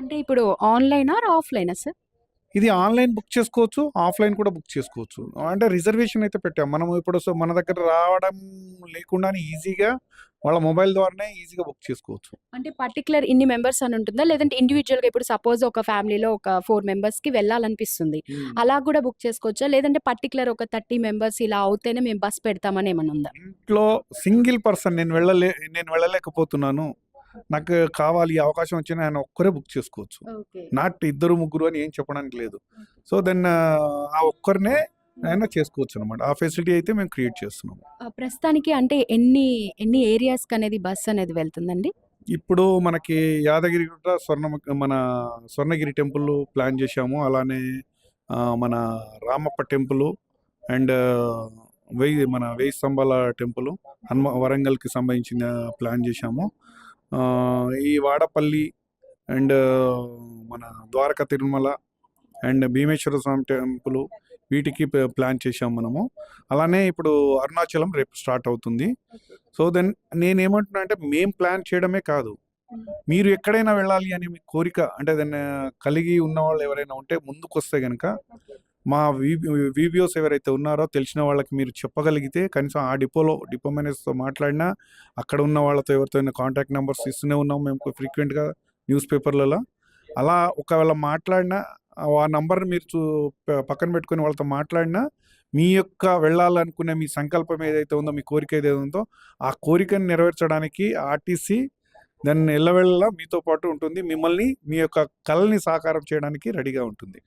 అంటే ఇప్పుడు ఆన్‌లైనా? ఆర్ ఆఫ్‌లైనా సార్? ఇది ఆన్‌లైన్ బుక్ చేసుకోవచ్చు. ఆఫ్‌లైన్ కూడా బుక్ చేసుకోవచ్చు. అంటే రిజర్వేషన్ అయితే పెట్టాం. మనం ఇప్పుడు సో మన దగ్గర రావడం లేకుండానే ఈజీగా వాళ్ళ మొబైల్ ద్వారానే ఈజీగా బుక్ చేసుకోవచ్చు. అంటే పర్టిక్యులర్ ఇన్ని మెంబర్స్ అని ఉంటుందా? లేదంటే ఇండివిడ్యుయల్‌గా ఇప్పుడు సపోజ్ ఒక ఫ్యామిలీలో ఒక 4 మెంబర్స్‌కి వెళ్ళాలనిపిస్తుంది. అలా కూడా బుక్ చేసుకోవచ్చా? లేదంటే పర్టిక్యులర్ ఒక 30 మెంబర్స్ ఇలా అవుతేనే మేము బస్ పెడతామని ఏమన్నా ఉందా? ఇంట్లో సింగిల్ పర్సన్ నేను వెళ్ళలే నేను వెళ్ళలేకపోతున్నాను. నాకు కావాలి అవకాశం వచ్చింది ఆయన ఒక్కరే బుక్ చేసుకోవచ్చు. నాట్ ఇద్దరు, ముగ్గురు అని ఏం చెప్పడానికి లేదు. సో దెన్ ఆ ఒక్కరినే ఆయన చేసుకోవచ్చనమాట. ఆ ఫెసిలిటీ అయితే మేము క్రియేట్ చేస్తున్నాము. ప్రస్తుతానికి అంటే ఎన్ని ఎన్ని ఏరియాస్‌కనేది బస్ అనేది వెళ్తుందండి? ఇప్పుడు మనకి యాదగిరిగుట్ట స్వర్ణముఖ మన స్వర్ణగిరి టెంపుల్ ప్లాన్ చేశాము. అలానే మన రామప్ప టెంపుల్ అండ్ వెయ్యి మన వెయ్యి స్తంభాల టెంపుల్ హనుమ వరంగల్‌కి సంబంధించిన ప్లాన్ చేశాము. ఈ వాడపల్లి అండ్ మన ద్వారకా తిరుమల అండ్ భీమేశ్వర స్వామి టెంపుల్ వీటికి ప్లాన్ చేసాం మనము. అలానే ఇప్పుడు అరుణాచలం రేపు స్టార్ట్ అవుతుంది. సో దెన్ నేనేమంటున్నా అంటే మేము ప్లాన్ చేయడమే కాదు. మీరు ఎక్కడైనా వెళ్ళాలి అని మీ కోరిక అంటే దాన్ని కలిగి ఉన్న వాళ్ళు ఎవరైనా ఉంటే ముందుకు వస్తే కనుక మా వీబీఓస్ ఎవరైతే ఉన్నారో తెలిసిన వాళ్ళకి మీరు చెప్పగలిగితే కనీసం ఆ డిపోలో డిపో మేనేజర్‌తో మాట్లాడినా అక్కడ ఉన్న వాళ్ళతో ఎవరితో కాంటాక్ట్ నెంబర్స్ ఇస్తూనే ఉన్నాం మేము ఫ్రీక్వెంట్‌గా న్యూస్ పేపర్‌లలో. అలా ఒకవేళ మాట్లాడినా ఆ నంబర్‌ని మీరు చూ పక్కన పెట్టుకుని వాళ్ళతో మాట్లాడినా మీ యొక్క వెళ్ళాలనుకునే మీ సంకల్పం ఏదైతే ఉందో, మీ కోరిక ఏదైతే ఉందో ఆ కోరికను నెరవేర్చడానికి ఆర్టీసీ దాన్ని ఎల్లవెళ్ళలా మీతో పాటు ఉంటుంది. మిమ్మల్ని మీ యొక్క కళని సాకారం చేయడానికి రెడీగా ఉంటుంది.